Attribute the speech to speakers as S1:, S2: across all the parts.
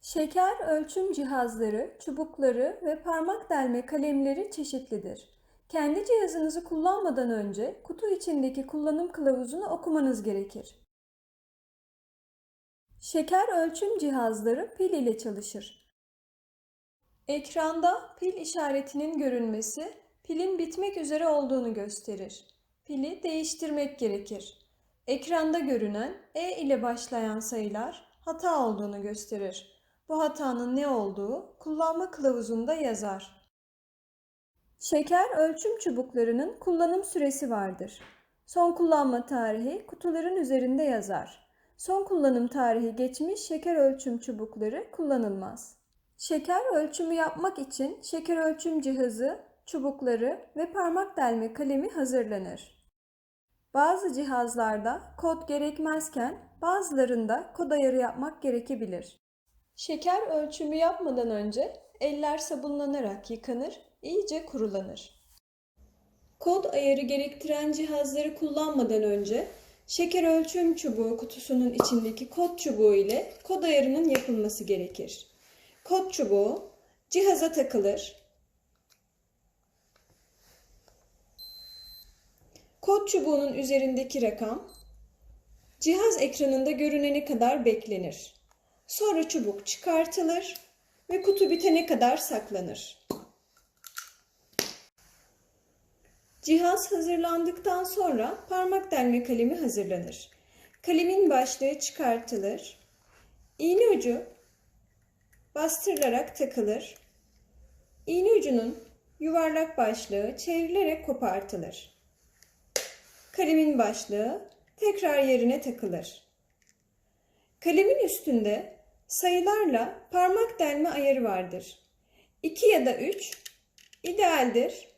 S1: Şeker ölçüm cihazları, çubukları ve parmak delme kalemleri çeşitlidir. Kendi cihazınızı kullanmadan önce kutu içindeki kullanım kılavuzunu okumanız gerekir. Şeker ölçüm cihazları pil ile çalışır. Ekranda pil işaretinin görünmesi pilin bitmek üzere olduğunu gösterir. Pili değiştirmek gerekir. Ekranda görünen E ile başlayan sayılar hata olduğunu gösterir. Bu hatanın ne olduğu kullanma kılavuzunda yazar. Şeker ölçüm çubuklarının kullanım süresi vardır. Son kullanma tarihi kutuların üzerinde yazar. Son kullanım tarihi geçmiş şeker ölçüm çubukları kullanılmaz. Şeker ölçümü yapmak için şeker ölçüm cihazı, çubukları ve parmak delme kalemi hazırlanır. Bazı cihazlarda kod gerekmezken bazılarında kod ayarı yapmak gerekebilir. Şeker ölçümü yapmadan önce eller sabunlanarak yıkanır, iyice kurulanır. Kod ayarı gerektiren cihazları kullanmadan önce şeker ölçüm çubuğu kutusunun içindeki kod çubuğu ile kod ayarının yapılması gerekir. Kod çubuğu cihaza takılır. Kod çubuğunun üzerindeki rakam cihaz ekranında görünene kadar beklenir. Sonra çubuk çıkartılır ve kutu bitene kadar saklanır. Cihaz hazırlandıktan sonra parmak delme kalemi hazırlanır. Kalemin başlığı çıkartılır. İğne ucu bastırılarak takılır. İğne ucunun yuvarlak başlığı çevrilerek kopartılır. Kalemin başlığı tekrar yerine takılır. Kalemin üstünde sayılarla parmak delme ayarı vardır. 2 ya da 3 idealdir.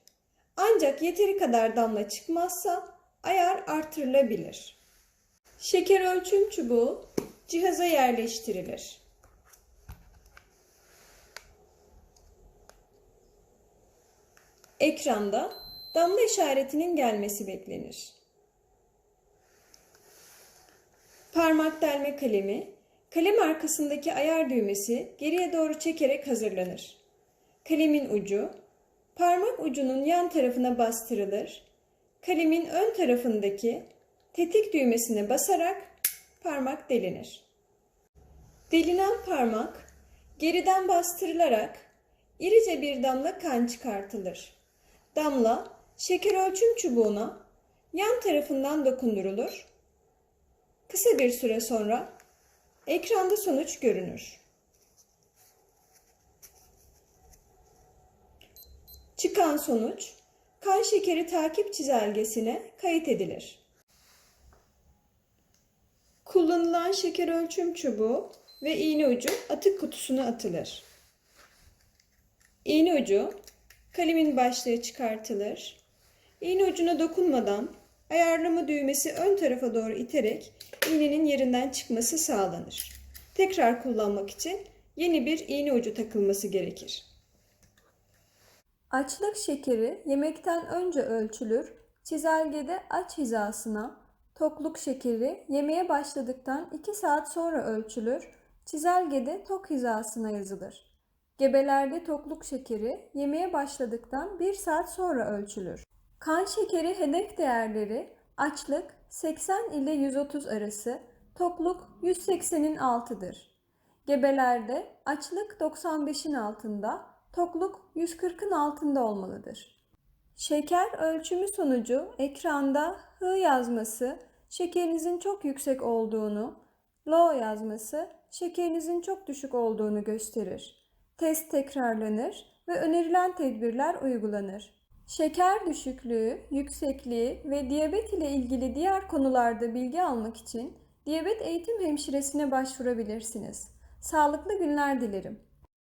S1: Ancak yeteri kadar damla çıkmazsa ayar artırılabilir. Şeker ölçüm çubuğu cihaza yerleştirilir. Ekranda damla işaretinin gelmesi beklenir. Parmak delme kalemi, kalem arkasındaki ayar düğmesi geriye doğru çekerek hazırlanır. Kalemin ucu, parmak ucunun yan tarafına bastırılır. Kalemin ön tarafındaki tetik düğmesine basarak parmak delinir. Delinen parmak geriden bastırılarak irice bir damla kan çıkartılır. Damla şeker ölçüm çubuğuna yan tarafından dokundurulur. Kısa bir süre sonra ekranda sonuç görünür. Çıkan sonuç kan şekeri takip çizelgesine kayıt edilir. Kullanılan şeker ölçüm çubuğu ve iğne ucu atık kutusuna atılır. İğne ucu kalemin başlığı çıkartılır. İğne ucuna dokunmadan ayarlama düğmesi ön tarafa doğru iterek iğnenin yerinden çıkması sağlanır. Tekrar kullanmak için yeni bir iğne ucu takılması gerekir. Açlık şekeri yemekten önce ölçülür, çizelgede aç hizasına, tokluk şekeri yemeğe başladıktan 2 saat sonra ölçülür, çizelgede tok hizasına yazılır. Gebelerde tokluk şekeri yemeğe başladıktan 1 saat sonra ölçülür. Kan şekeri hedef değerleri açlık 80 ile 130 arası, tokluk 180'in altıdır. Gebelerde açlık 95'in altında, tokluk 140'ın altında olmalıdır. Şeker ölçümü sonucu ekranda H yazması şekerinizin çok yüksek olduğunu, low yazması şekerinizin çok düşük olduğunu gösterir. Test tekrarlanır ve önerilen tedbirler uygulanır. Şeker düşüklüğü, yüksekliği ve diyabet ile ilgili diğer konularda bilgi almak için diyabet eğitim hemşiresine başvurabilirsiniz. Sağlıklı günler dilerim.